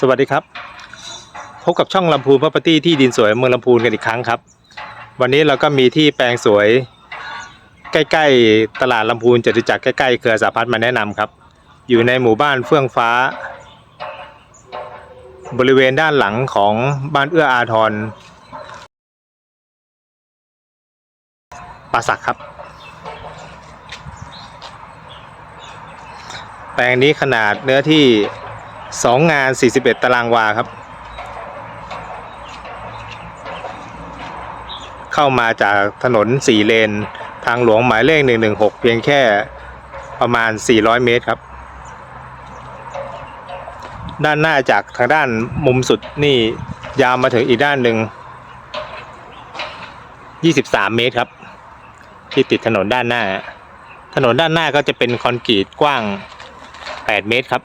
สวัสดีครับ พบกับช่องลำพูน Property ที่ดินสวยเมืองลำพูนกันอีกครั้งครับ วันนี้เราก็มีที่แปลงสวย ใกล้ๆตลาดลำพูนจตุจักรใกล้ๆเครือสาพัฒน์มาแนะนำครับ อยู่ในหมู่บ้านเฟื่องฟ้า บริเวณด้านหลังของบ้านเอื้ออาทรป่าสักครับ แปลงนี้ขนาดเนื้อที่ 2งาน 41 ตารางวาครับ เข้ามาจากถนน 4 เลน ทางหลวงหมายเลข 116 เพียงแค่ประมาณ 400 เมตรครับ ด้านหน้าจากทางด้านมุมสุดนี่ยาวมาถึงอีกด้านหนึ่ง 23 เมตรครับ ที่ติดถนนด้านหน้า ถนนด้านหน้าก็จะเป็นคอนกรีตกว้าง 8 เมตรครับ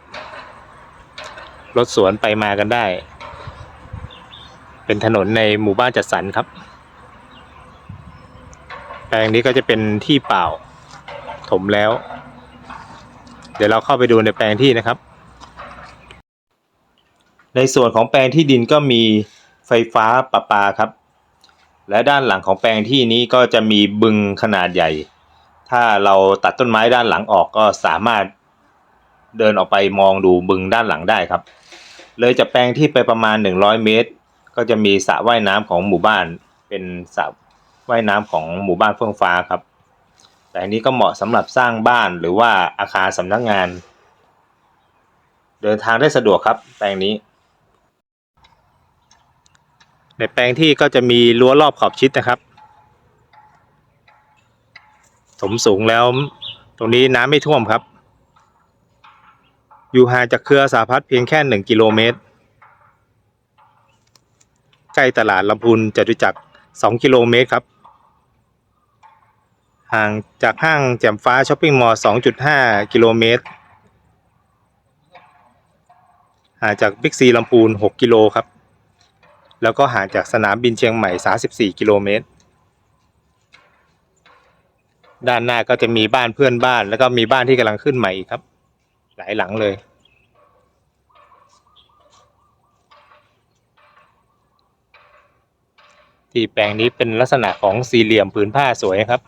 รถสวนไปมากันได้ เป็นถนนในหมู่บ้านจัดสรรครับ แปลงนี้ก็จะเป็นที่เปล่า ถมแล้ว เดี๋ยวเราเข้าไปดูในแปลงที่นะครับ ในส่วนของแปลงที่ดินก็มีไฟฟ้าประปาครับ และด้านหลังของแปลงที่นี้ก็จะมีบึงขนาดใหญ่ ถ้าเราตัดต้นไม้ด้านหลังออกก็สามารถเดินออกไปมองดูบึงด้านหลังได้ครับ เลยจากแปลงที่ไปประมาณ 100 เมตร ก็จะมีสระว่ายน้ำของหมู่บ้าน เป็นสระว่ายน้ำของหมู่บ้านเฟื่องฟ้าครับ แต่อันนี้ก็เหมาะสำหรับสร้างบ้านหรือว่าอาคารสำนักงาน เดินทางได้สะดวกครับ แปลงนี้ ในแปลงที่ก็จะมีรั้วรอบขอบชิดนะครับสมสูงแล้ว ตรงนี้น้ำไม่ท่วมครับ อยู่ห่างจากเครือสาพัฒน์เพียงแค่หนึ่งกิโลเมตร ใกล้ตลาดลำพูนจตุจักรสองกิโลเมตรครับ ห่างจากห้างแจ่มฟ้าช้อปปิ้งมอลล์2.5 กิโลเมตร ห่างจากบิ๊กซีลำพูน 6 กิโลครับ แล้วก็ห่างจากสนามบินเชียงใหม่ 34 กิโลเมตร ด้านหน้าก็จะมีบ้านเพื่อนบ้าน แล้วก็มีบ้านที่กำลังขึ้นใหม่อีกครับ หลายหลังเลย ที่แปลงนี้เป็นลักษณะของสี่เหลี่ยมผืนผ้าสวยครับ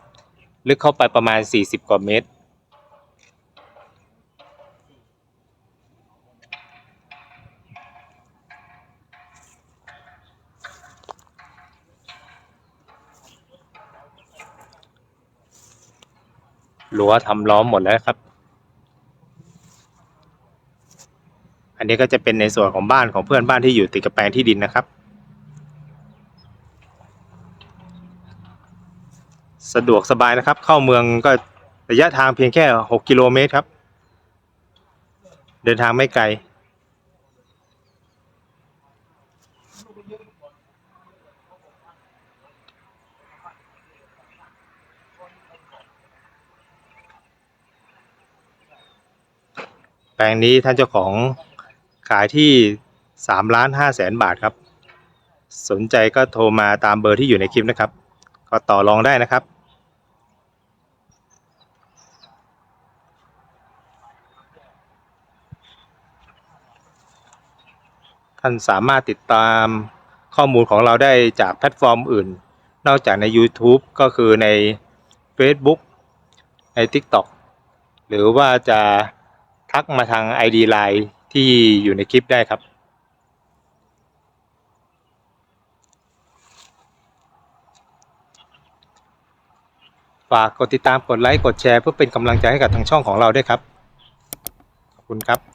ลึกเข้าไปประมาณ 40 กว่าเมตร รั้วทำล้อมหมดแล้วครับ อันนี้ก็จะเป็นในส่วนของบ้านของเพื่อนบ้านที่อยู่ติดกับแปลงที่ดินนะครับ สะดวกสบายนะครับ เข้าเมืองก็ระยะทางเพียงแค่ 6 กิโลเมตรครับ เดินทางไม่ไกล แปลงนี้ท่านเจ้าของ ขายที่3ล้าน5แสนบาทครับ สนใจก็โทรมาตามเบอร์ที่อยู่ในคลิปนะครับ ก็ต่อรองได้นะครับ ท่านสามารถติดตามข้อมูลของเราได้จากแพลตฟอร์มอื่น นอกจากใน YouTube ก็คือใน Facebook ใน TikTok หรือว่าจะทักมาทาง ID Line ที่อยู่ในคลิปได้ครับ ฝากกดติดตามกดไลค์กดแชร์เพื่อเป็นกำลังใจให้กับทางช่องของเราด้วยครับ ขอบคุณครับ